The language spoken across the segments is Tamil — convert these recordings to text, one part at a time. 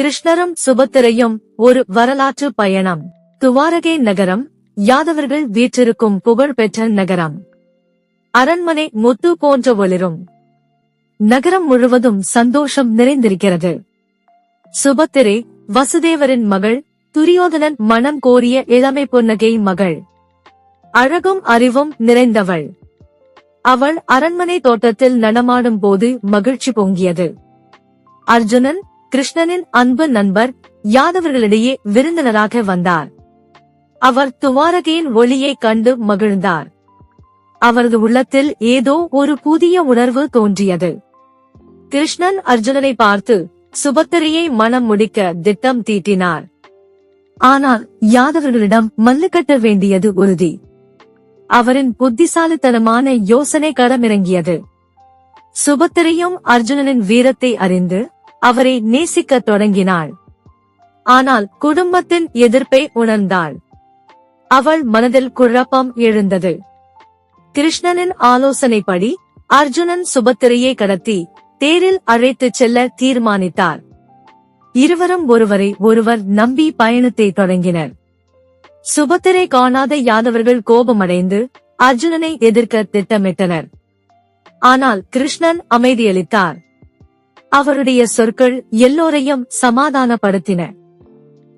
கிருஷ்ணரும் சுபத்திரையும் ஒரு வரலாற்று பயணம். துவாரகை நகரம் யாதவர்கள் வீற்றிருக்கும் புகழ்பெற்ற நகரம். அரண்மனை முத்து போன்ற ஒளிரும். நகரம் முழுவதும் சந்தோஷம் நிறைந்திருக்கிறது. சுபத்திரை வசுதேவரின் மகள் துரியோதனன் மனம் கோரிய இளமை பொன்னகை மகள். அழகும் அறிவும் நிறைந்தவள். அவள் அரண்மனை தோட்டத்தில் நடமாடும் போது மகிழ்ச்சி பொங்கியது. அர்ஜுனன் கிருஷ்ணனின் அன்பு நண்பர் யாதவர்களிடையே விருந்தினராக வந்தார். அவர் துவாரகையின் ஒளியை கண்டு மகிழ்ந்தார். அவரது உள்ளத்தில் ஏதோ ஒரு புதிய உணர்வு தோன்றியது. கிருஷ்ணன் அர்ஜுனனை பார்த்து சுபத்திரையை மனம் முடிக்க திட்டம் தீட்டினார். ஆனால் யாதவர்களிடம் மல்லு கட்ட வேண்டியது உறுதி. அவரின் புத்திசாலித்தனமான யோசனை களமிறங்கியது. சுபத்திரையும் அர்ஜுனனின் வீரத்தை அறிந்து அவரை நேசிக்கத் தொடங்கினாள். ஆனால் குடும்பத்தின் எதிர்ப்பை உணர்ந்தாள். அவள் மனதில் குழப்பம் எழுந்தது. கிருஷ்ணனின் ஆலோசனைப்படி அர்ஜுனன் சுபத்திரையை கடத்தி தேரில் அழைத்துச் செல்ல தீர்மானித்தார். இருவரும் ஒருவரை ஒருவர் நம்பி பயணத்தை தொடங்கினர். சுபத்திரை காணாத யாதவர்கள் கோபமடைந்து அர்ஜுனனை எதிர்க்க திட்டமிட்டனர். ஆனால் கிருஷ்ணன் அமைதியளித்தார். அவருடைய சொற்கள் எல்லோரையும் சமாதானப்படுத்தின.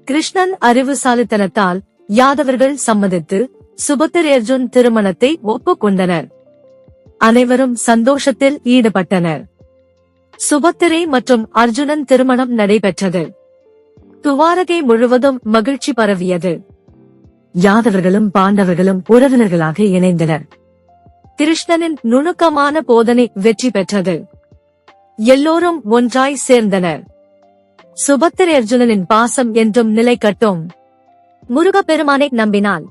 கிருஷ்ணன் அறிவுசாலித்தனத்தால் யாதவர்கள் சம்மதித்து சுபத்திரை அர்ஜுன் திருமணத்தை ஒப்புக்கொண்டனர். அனைவரும் சந்தோஷத்தில் ஈடுபட்டனர். சுபத்திரை மற்றும் அர்ஜுனன் திருமணம் நடைபெற்றது. துவாரகை முழுவதும் மகிழ்ச்சி பரவியது. யாதவர்களும் பாண்டவர்களும் உறவினர்களாக இணைந்தனர். கிருஷ்ணனின் நுணுக்கமான போதனை வெற்றி பெற்றது. எல்லோரும் ஒன்றாய் சேர்ந்தனர். சுபத்திர அர்ஜுனனின் பாசம் என்றும் நிலை கட்டும் முருகப்பெருமானை நம்பினால்.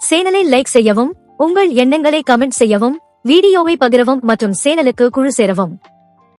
சேனலை லைக் செய்யவும் உங்கள் எண்ணங்களை கமெண்ட் செய்யவும் வீடியோவை பகிரவும் மற்றும் சேனலுக்கு குழு சேரவும்.